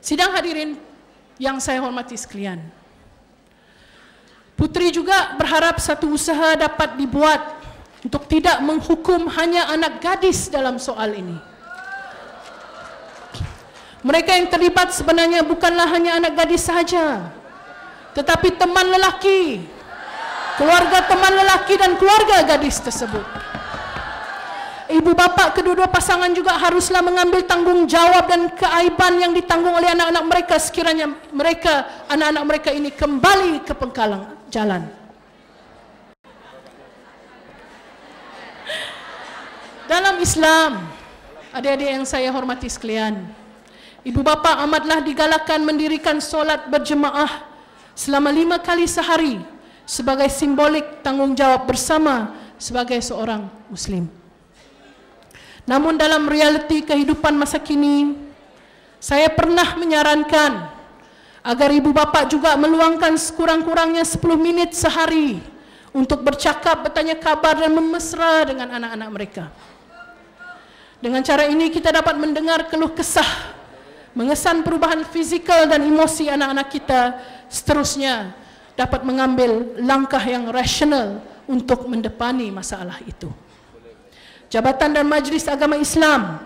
Sidang hadirin yang saya hormati sekalian. Putri juga berharap satu usaha dapat dibuat untuk tidak menghukum hanya anak gadis dalam soal ini. Mereka yang terlibat sebenarnya bukanlah hanya anak gadis sahaja, tetapi teman lelaki, keluarga teman lelaki dan keluarga gadis tersebut. Ibu bapa kedua-dua pasangan juga haruslah mengambil tanggungjawab dan keaiban yang ditanggung oleh anak-anak mereka sekiranya mereka anak-anak mereka ini kembali ke pengkalang jalan. Dalam Islam, adik-adik yang saya hormati sekalian, ibu bapa amatlah digalakkan mendirikan solat berjemaah selama lima kali sehari sebagai simbolik tanggungjawab bersama sebagai seorang Muslim. Namun dalam realiti kehidupan masa kini, saya pernah menyarankan agar ibu bapa juga meluangkan sekurang-kurangnya 10 minit sehari untuk bercakap, bertanya kabar dan memesra dengan anak-anak mereka. Dengan cara ini kita dapat mendengar keluh kesah, mengesan perubahan fizikal dan emosi anak-anak kita, seterusnya dapat mengambil langkah yang rasional untuk mendepani masalah itu. Jabatan dan Majlis Agama Islam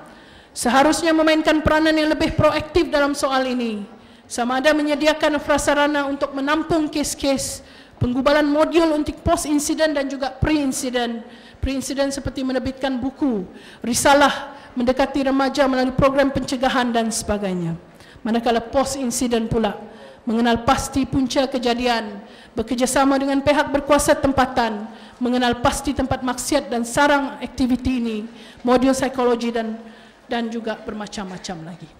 seharusnya memainkan peranan yang lebih proaktif dalam soal ini. Sama ada menyediakan prasarana untuk menampung kes-kes penggubalan modul untuk post-insiden dan juga pre-insiden. Pre-insiden seperti menerbitkan buku, risalah, mendekati remaja melalui program pencegahan dan sebagainya. Manakala post-insiden pula, mengenal pasti punca kejadian, bekerjasama dengan pihak berkuasa tempatan, mengenal pasti tempat maksiat dan sarang aktiviti ini, modul psikologi dan dan juga bermacam-macam lagi.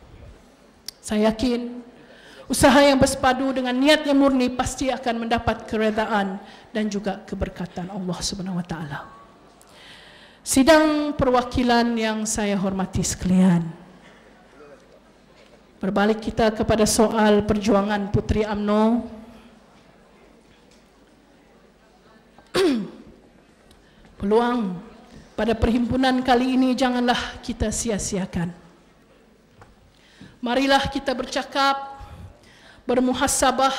Saya yakin usaha yang bersepadu dengan niat yang murni pasti akan mendapat keredaan dan juga keberkatan Allah Subhanahu wa taala. Sidang perwakilan yang saya hormati sekalian. Berbalik kita kepada soal perjuangan Putri AMNO peluang pada perhimpunan kali ini janganlah kita sia-siakan. Marilah kita bercakap, bermuhasabah,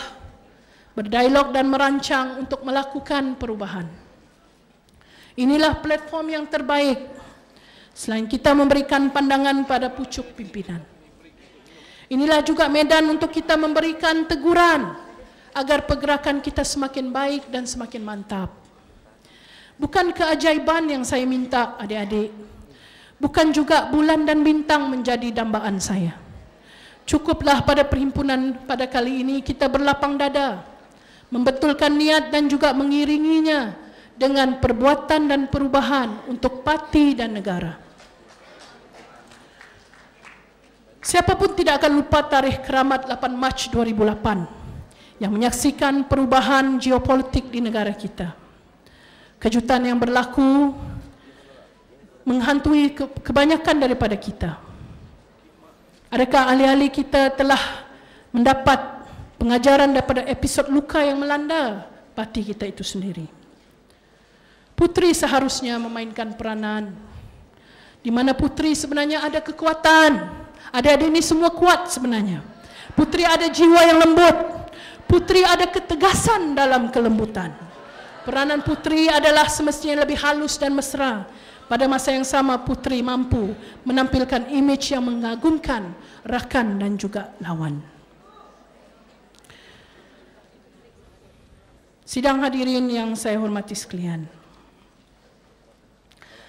berdialog dan merancang untuk melakukan perubahan. Inilah platform yang terbaik selain kita memberikan pandangan pada pucuk pimpinan. Inilah juga medan untuk kita memberikan teguran agar pergerakan kita semakin baik dan semakin mantap. Bukan keajaiban yang saya minta adik-adik. Bukan juga bulan dan bintang menjadi dambaan saya. Cukuplah pada perhimpunan pada kali ini kita berlapang dada. Membetulkan niat dan juga mengiringinya dengan perbuatan dan perubahan untuk parti dan negara. Siapapun tidak akan lupa tarikh keramat 8 Mac 2008 yang menyaksikan perubahan geopolitik di negara kita kejutan yang berlaku menghantui kebanyakan daripada kita. Adakah ahli-ahli kita telah mendapat pengajaran daripada episod luka yang melanda parti kita itu sendiri? Putri seharusnya memainkan peranan di mana putri sebenarnya ada kekuatan. Ada-ada ini semua kuat sebenarnya. Putri ada jiwa yang lembut. Putri ada ketegasan dalam kelembutan. Peranan putri adalah semestinya lebih halus dan mesra. Pada masa yang sama putri mampu menampilkan imej yang mengagumkan rakan dan juga lawan. Sidang hadirin yang saya hormati sekalian.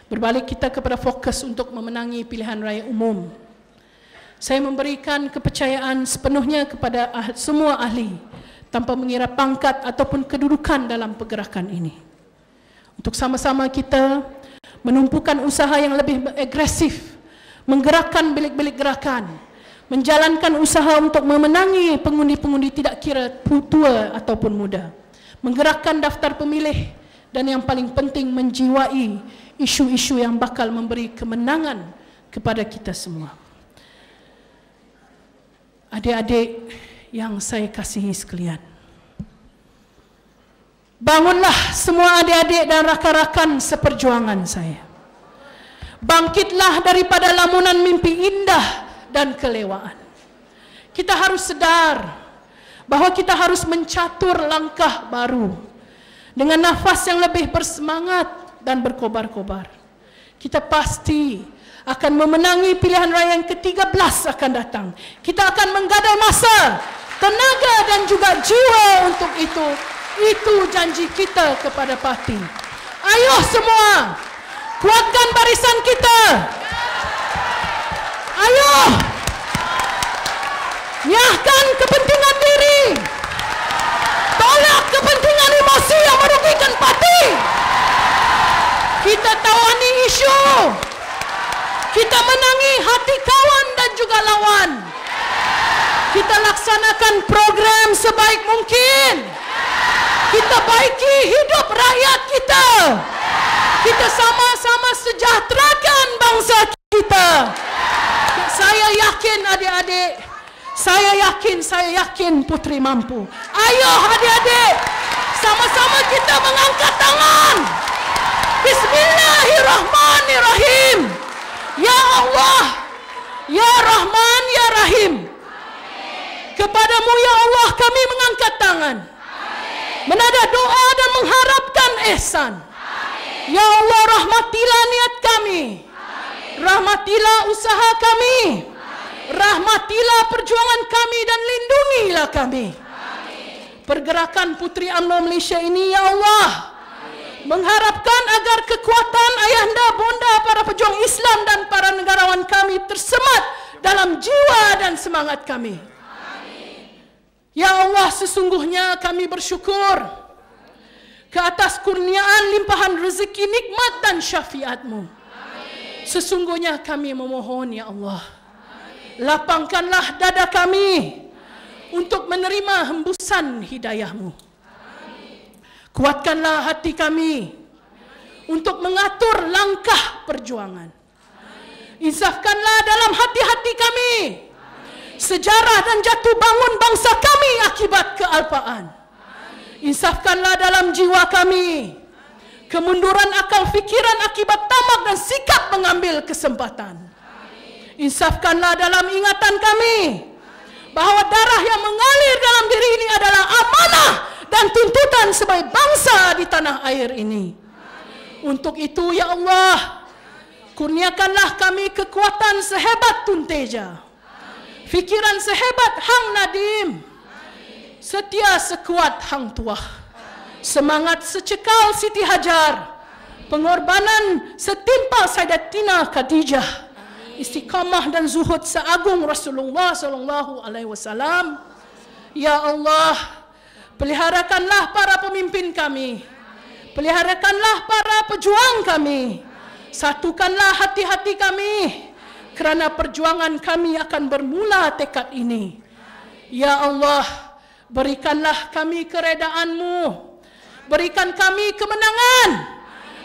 Berbalik kita kepada fokus untuk memenangi pilihan raya umum. Saya memberikan kepercayaan sepenuhnya kepada ah, semua ahli tanpa mengira pangkat ataupun kedudukan dalam pergerakan ini. Untuk sama-sama kita menumpukan usaha yang lebih agresif, menggerakkan bilik-bilik gerakan, menjalankan usaha untuk memenangi pengundi-pengundi tidak kira tua ataupun muda, menggerakkan daftar pemilih dan yang paling penting menjiwai isu-isu yang bakal memberi kemenangan kepada kita semua. Adik-adik, yang saya kasihi sekalian. Bangunlah semua adik-adik dan rakan-rakan seperjuangan saya. Bangkitlah daripada lamunan mimpi indah dan kelewaan. kita harus sedar bahawa kita harus mencatur langkah baru dengan nafas yang lebih bersemangat dan berkobar-kobar. Kita pasti akan memenangi pilihan raya yang ke-13 akan datang. Kita akan menggadai masa, tenaga dan juga jiwa untuk itu. Itu janji kita kepada parti. Ayo semua, kuatkan barisan kita. Ayo, nyahkan kepentingan diri. Tolak kepentingan emosi yang merugikan parti. Kita tawani isu. Kita menangi hati kawan dan juga lawan. Kita laksanakan program sebaik mungkin. Kita baiki hidup rakyat kita. Kita sama-sama sejahterakan bangsa kita. Saya yakin adik-adik saya yakin, saya yakin putri mampu. Ayo adik-adik, sama-sama kita mengangkat tangan. Bismillahirrahmanirrahim. Ya Allah, Ya Rahman, Ya Rahim. Kepadamu ya Allah kami mengangkat tangan. Menada doa dan mengharapkan ihsan. Ya Allah rahmatilah niat kami. Rahmatilah usaha kami. Rahmatilah perjuangan kami dan lindungilah kami. Pergerakan Putri UMNO Malaysia ini, Ya Allah, mengharapkan agar kekuatan ayahanda bonda para pejuang Islam dan para negarawan kami tersemat dalam jiwa dan semangat kami. Ya Allah, sesungguhnya kami bersyukur. Ke atas kurniaan limpahan rezeki nikmat dan syafiatmu. Sesungguhnya kami memohon, Ya Allah. Lapangkanlah dada kami untuk menerima hembusan hidayahmu. Kuatkanlah hati kami untuk mengatur langkah perjuangan. Insafkanlah dalam hati-hati kami sejarah dan jatuh bangun bangsa kami kealpaan. Insafkanlah dalam jiwa kami kemunduran akal fikiran akibat tamak dan sikap mengambil kesempatan. Insafkanlah dalam ingatan kami bahawa darah yang mengalir dalam diri ini adalah amanah dan tuntutan sebagai bangsa di tanah air ini. Untuk itu ya Allah, kurniakanlah kami kekuatan sehebat Tunteja. Fikiran sehebat Hang Nadim. Setia sekuat Hang Tuah. Semangat secekal Siti Hajar. Pengorbanan setimpal Sayyidatina Khadijah istiqamah dan zuhud seagung Rasulullah sallallahu alaihi wasallam. Ya Allah, peliharakanlah para pemimpin kami. Peliharakanlah para pejuang kami. Satukanlah hati-hati kami kerana perjuangan kami akan bermula tekad ini. Ya Allah, berikanlah kami keredaanmu. Berikan kami kemenangan.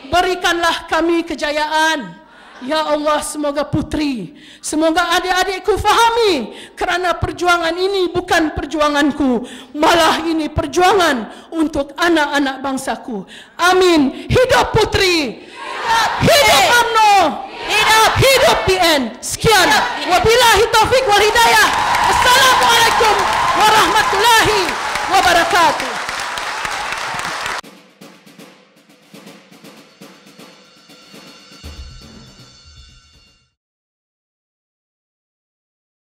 Berikanlah kami kejayaan. Ya Allah semoga putri Semoga adik-adikku fahami Kerana perjuangan ini bukan perjuanganku. Malah ini perjuangan untuk anak-anak bangsaku. Amin. Hidup putri. Hidup UMNO Hidup. Hidup PN Sekian. Wabillahi taufiq wal hidayah wa.